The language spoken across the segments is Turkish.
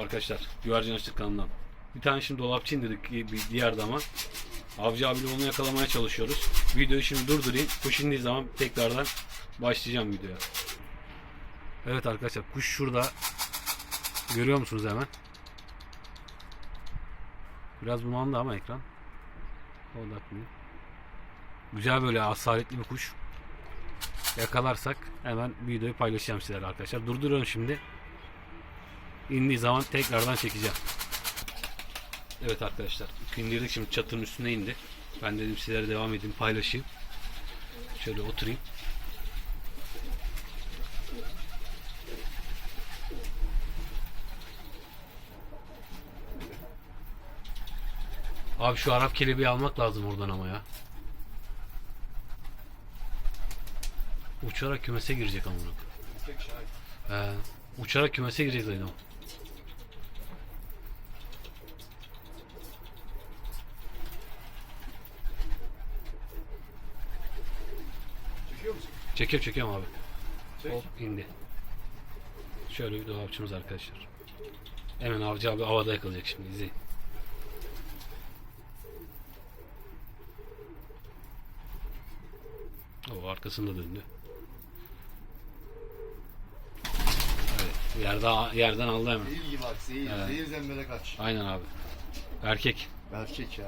Arkadaşlar. Güvercin Açlık kanalından. Bir tane şimdi dolapçı indirdik bir diğer dama. Avcı abiyle onu yakalamaya çalışıyoruz. Videoyu şimdi durdurayım. Kuş indiği zaman tekrardan başlayacağım videoya. Evet arkadaşlar kuş şurada. Görüyor musunuz hemen? Biraz bulandı ama ekran. Odaklı. Güzel böyle asaletli bir kuş. Yakalarsak hemen videoyu paylaşacağım sizlerle arkadaşlar. Durduruyorum şimdi. İndiği zaman tekrardan çekeceğim. Evet arkadaşlar. indirdik şimdi çatının üstüne indi. Ben dedim sizlere devam edeyim paylaşayım. Şöyle oturayım. Abi şu Arap kelebeği almak lazım oradan ama ya. Uçarak kümese girecek amına. He, uçarak kümese girecek zaten o. Musun? Çekiyorum abi. Çek. Hop indi. Şöyle bir dolapçımız arkadaşlar. Hemen avcı abi havada yakalayacak şimdi izleyin. O arkasında döndü. Evet, yerden yerden aldı hemen. Zehir gibi bak zehir. Evet. Zehir zembere kaç. Aynen abi. Erkek. Erkek ya.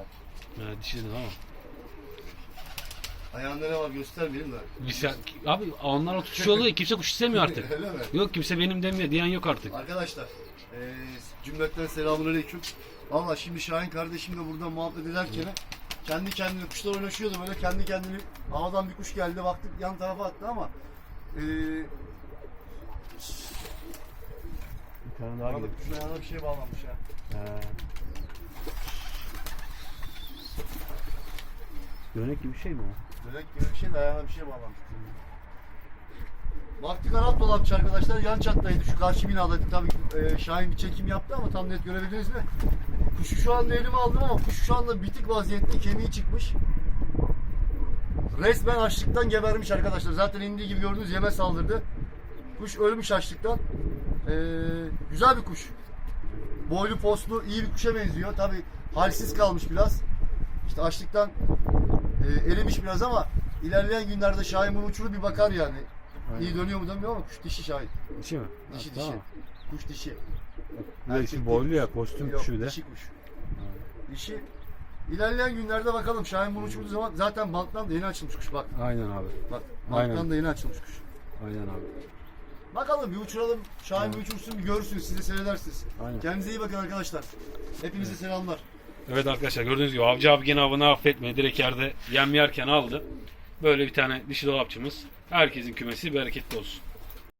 Ha, dişi ama. Ayağında ne var göstermeyelim de. Bir sen, abi onlar tutuşu oluyor kimse kuş istemiyor artık. Öyle mi? Yok kimse benim demiyor diyen yok artık. Arkadaşlar eee cümletten selamünaleyküm. Valla şimdi Şahin kardeşimle burada muhabbet ederken kendi kendine kuşlar oynaşıyordu böyle kendi kendine havadan bir kuş geldi baktık yan tarafa attı ama eee Bir tane Arada kuşun ayağına bir şey bağlanmış ya. Dönek gibi bir şey mi o? Börek gibi bir şey de ayağına bir şey bağlanmış. Baktık Arap dolapçı arkadaşlar yan çattaydı şu karşı binadaydı tabii e, Şahin bir çekim yaptı ama tam net görebildiniz mi? Kuşu şu anda elime aldım ama kuş şu anda bitik vaziyette kemiği çıkmış. Resmen açlıktan gebermiş arkadaşlar. Zaten indiği gibi gördüğünüz yeme saldırdı. Kuş ölmüş açlıktan. Ee, güzel bir kuş. Boylu postlu iyi bir kuşa benziyor. Tabi halsiz kalmış biraz. İşte açlıktan e, erimiş biraz ama ilerleyen günlerde Şahin bunu uçurur bir bakar yani. İyi dönüyor mu dönmüyor ama kuş dişi Şahin. Dişi mi? Dişi Ha, dişi. tamam. Kuş dişi. Belki boylu ya kostüm Yok, kuşu bir de. Dişi kuş. Dişi. İlerleyen günlerde bakalım Şahin bunu uçurduğu zaman zaten banttan da yeni açılmış kuş bak. Aynen abi. Bak Aynen. banttan da yeni açılmış kuş. Aynen abi. Bakalım bir uçuralım. Şahin bir uçursun bir görürsünüz siz de seyredersiniz. Aynen. Kendinize iyi bakın arkadaşlar. Hepinize selamlar. Evet arkadaşlar gördüğünüz gibi avcı abi gene avını affetmedi. Direkt yerde yem yerken aldı. Böyle bir tane dişi dolapçımız. Herkesin kümesi bereketli olsun.